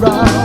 right.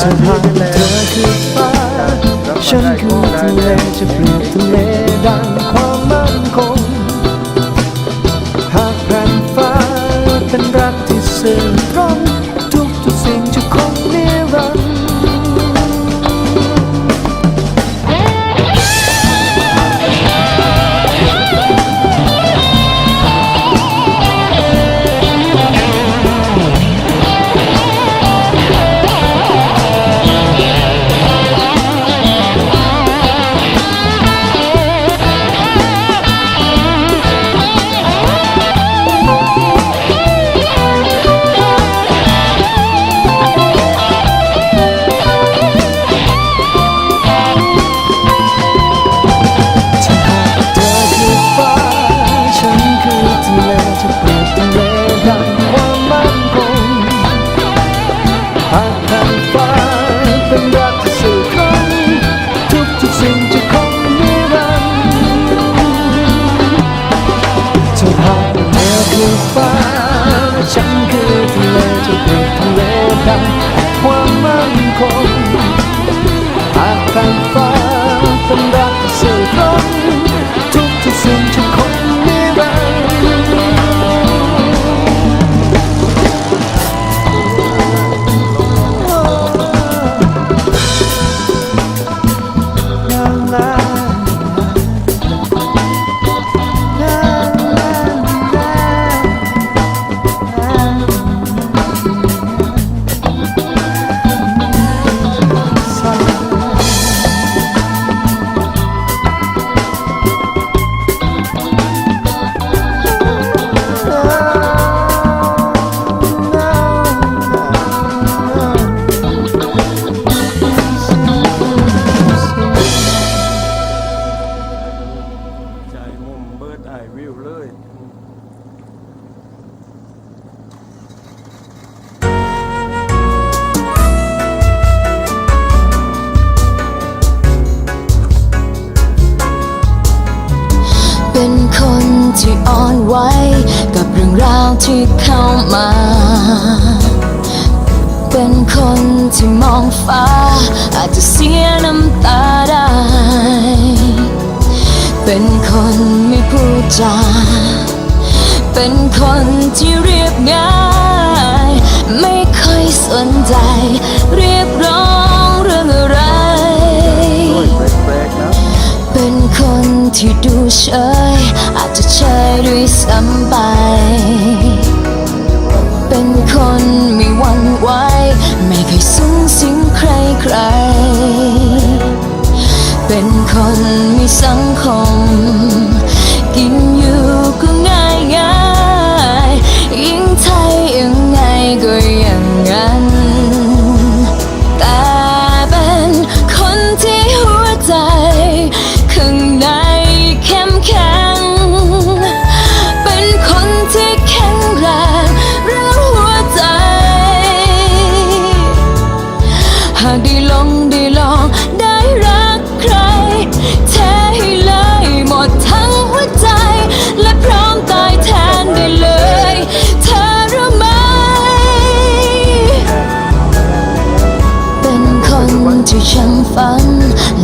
จะพังเธอคือฟ้า ฉันคือทะเลจะเปลี่ยนทะเล อ่อนไหวกับเรื่องราวที่เข้ามา เป็นคนที่มองฟ้า อาจจะเสียน้ำตาได้ เป็นคนไม่พูดจา เป็นคนที่เรียบง่าย ไม่ค่อยสนใจ เรียกร้องเรื่องอะไร เป็นคนที่ดูเฉย some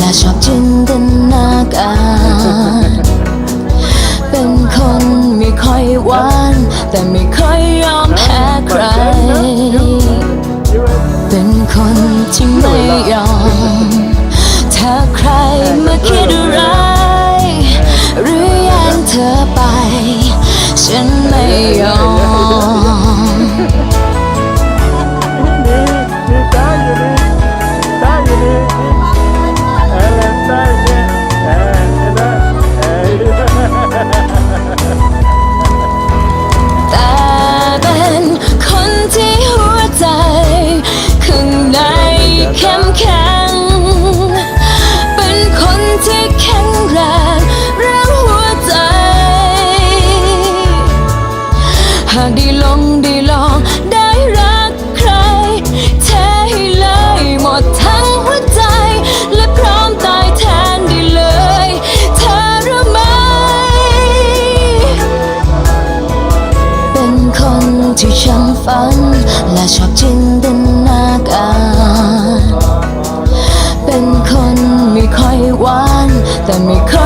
แต่ชอบจินตนาการ เป็นคนไม่ค่อยหวาน แต่ไม่ค่อยยอมแพ้ใคร เป็นคนที่ไม่ยอม ถ้าใครมาคิดอะไร หรือแย่งเธอไป ฉันไม่ยอมากได้ลงได้ลองได้รักใครเทให้เลยหมดทั้งหัวใจ และพร้อมตายแทนได้เลยเธอรู้ไหม เป็นคนที่ช่างฝัน และชอบจินตนาการเป็นคนไม่ค่อยหวาน แต่ไม่ค่อย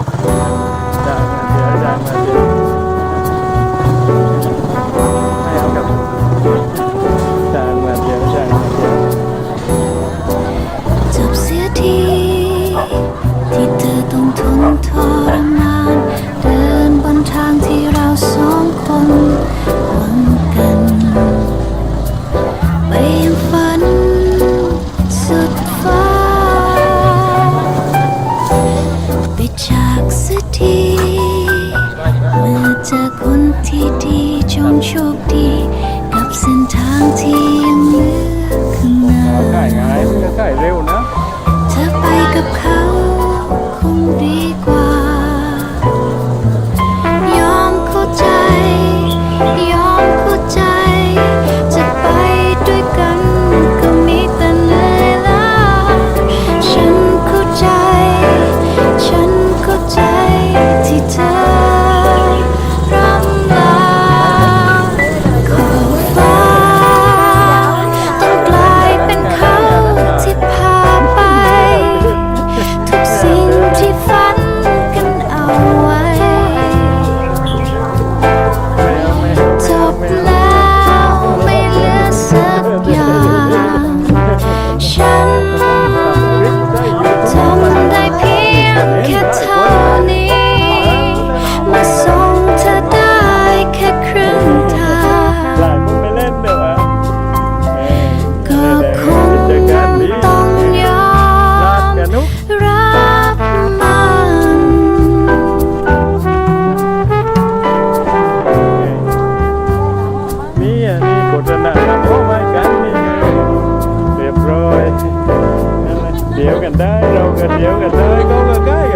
กสักทีเมื่อเจอคนที่ดีจงโชคดี กับเส้นทางที่ยังเหลือข้านใกล้ไงใกล้เร็วนะ 来，让我们别个来，高个盖。